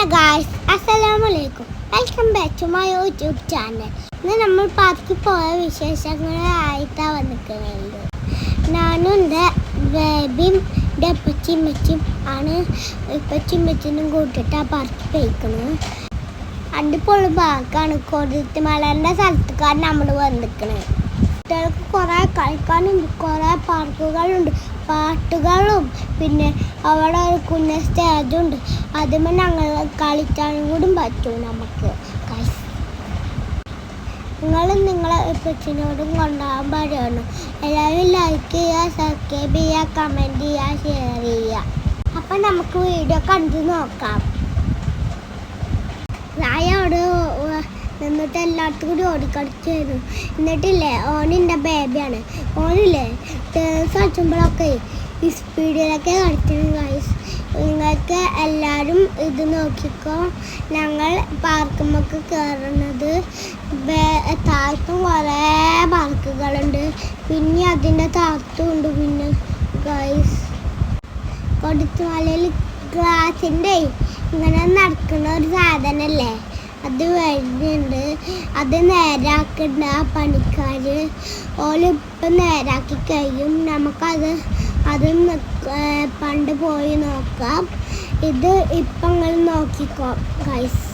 Hello guys അസ്സലാമു അലൈക്കും welcome back to my YouTube channel ഇന്ന് നമ്മൾ പാർക്കിൽ പോയ വിശേഷങ്ങളായിട്ടാണ് വന്നിരിക്കുന്നത്. ഞാനും എന്റെ ബേബിയും എന്റെ അപ്പച്ചിയും മെച്ചും ആണ്. ഇപ്പച്ചിയും മെച്ചിനും കൂട്ടിയിട്ട് ആ പാർക്കിൽ പോയിക്കുന്നത് അടിപൊളി പാർക്കാണ് കൊടുത്ത് മലേന്റെ സ്ഥലത്തേക്കാണ് നമ്മൾ വന്നിരിക്കുന്നത് കുട്ടികൾക്ക് കുറേ കളിക്കാനും കുറേ പാർക്കുകളുണ്ട് പാട്ടുകളും പിന്നെ അവിടെ ഒരു കുഞ്ഞ സ്റ്റേജ് ഉണ്ട്. അതുമ്പോൾ ഞങ്ങൾ കളിക്കാനും കൂടി പറ്റും നമുക്ക്. നിങ്ങൾ നിങ്ങളെ കൊച്ചിനോടും കൊണ്ടുപോകാൻ പറയണം. എല്ലാവരും ലൈക്ക് ചെയ്യുക സബ്സ്ക്രൈബ് ചെയ്യുക കമന്റ് ചെയ്യുക ഷെയർ ചെയ്യുക. അപ്പം നമുക്ക് വീഡിയോ കണ്ടു നോക്കാം. അവിടെ നിന്നിട്ട് എല്ലായിടത്തും കൂടി ഓടിക്കളിച്ചായിരുന്നു എന്നിട്ടില്ലേ ഓനിന്റെ ബേബിയാണ് ഓനില്ലേ ഡാൻസ് കളിച്ചുമ്പോഴൊക്കെ സ്പീഡിലൊക്കെ കളിക്കണം ഗൈസ് നിങ്ങൾക്ക് എല്ലാവരും ഇത് നോക്കിക്കോ. ഞങ്ങൾ പാർക്കുമൊക്കെ കയറുന്നത് താഴത്തും കുറേ പാർക്കുകളുണ്ട്. പിന്നെ അതിന്റെ താഴത്തും ഉണ്ട് പിന്നെ ഗൈസ് കൊടുത്തുമലയിൽ ഗ്ലാസിന്റെ ഇങ്ങനെ നടക്കുന്ന ഒരു സാധനമല്ലേ അത് വരുന്നുണ്ട്. അത് നേരാക്കണ്ട പണിക്കാർ ഓലിപ്പം നേരാക്കി കഴിയും. നമുക്കത് അത് പണ്ട് പോയി നോക്കാം. ഇത് ഇപ്പം നോക്കിക്കോ ഗൈസ്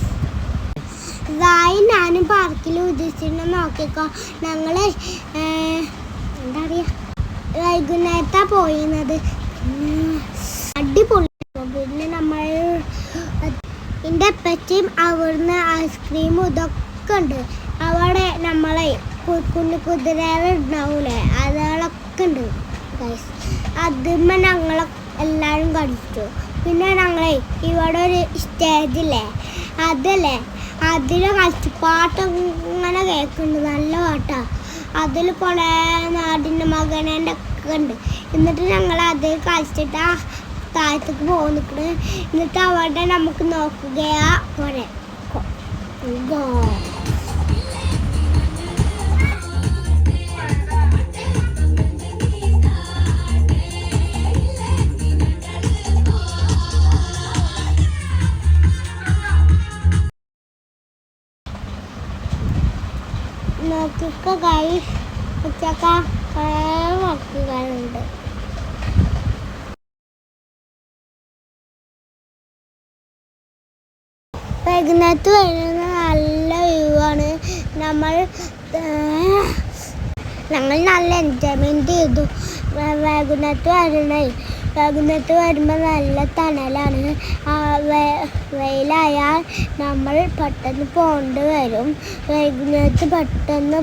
ഗായി ഞാനും പാർക്കിൽ ഉദ്ദേശിച്ചിട്ട് നോക്കിക്കോ. ഞങ്ങൾ എന്താ പറയുക വൈകുന്നേരത്താ പോയിരുന്നത് അടിപൊളി പിന്നെ നമ്മൾ എന്റെ അപ്പച്ചയും അവിടുന്ന് ഐസ്ക്രീം ഇതൊക്കെ ഉണ്ട്. അവിടെ നമ്മളെ കുഞ്ഞു കുതിരകൾ ഉണ്ടാവൂലേ അതുകളൊക്കെ ഉണ്ട്. അതുമ്മ ഞങ്ങൾ എല്ലാവരും കളിച്ചു പിന്നെ ഞങ്ങളെ ഇവിടെ ഒരു സ്റ്റേജില്ലേ അതല്ലേ? അതിൽ കളിച്ചു പാട്ട് ഇങ്ങനെ കേൾക്കുന്നുണ്ട് നല്ല പാട്ടാണ് അതിൽ പോലെ നാടിന്റെ മകനേന്റെ ഒക്കെ ഉണ്ട്. എന്നിട്ട് ഞങ്ങൾ അത് കളിച്ചിട്ട് ആ താഴത്തേക്ക് പോകും നിൽക്കുന്നത് എന്നിട്ട് അവിടെ നമുക്ക് നോക്കുകയാ. പോരെ. ഗോ. നോക്കുക കൈ ഉച്ചക്ക കുറേ വൈകുന്നേരത്ത് വരുന്ന നല്ല വ്യൂ ആണ്. നമ്മൾ ഞങ്ങൾ നല്ല എൻജോയ്മെന്റ് ചെയ്തു. വൈകുന്നേരത്ത് വരണേ. വൈകുന്നേരത്ത് വരുമ്പോൾ നല്ല തണലാണ്. വെയിലായാൽ നമ്മൾ പെട്ടെന്ന് പോകേണ്ടി വരും. വൈകുന്നേരത്ത് പെട്ടെന്ന്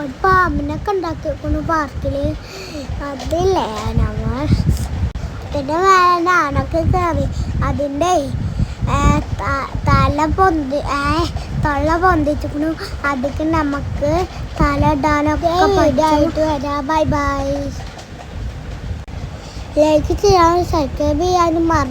ഒരു പാമ്പിനൊക്കെ ഉണ്ടാക്കിയിരിക്കുന്നു പാർക്കിൽ അതില്ലേ നമ്മൾ പിന്നെ ആണൊക്കെ കയറി അതിന്റെ തല പൊന്തി തൊള്ള പൊന്തിച്ചിരിക്കുന്നു അതിക്ക് നമുക്ക് തല ഇടാനൊക്കെ പറ്റായിട്ട് വരാം. Bye bye. ലൈക്ക് ചെയ്യാനും സബ്സ്ക്രൈബ് ചെയ്യാനും മറ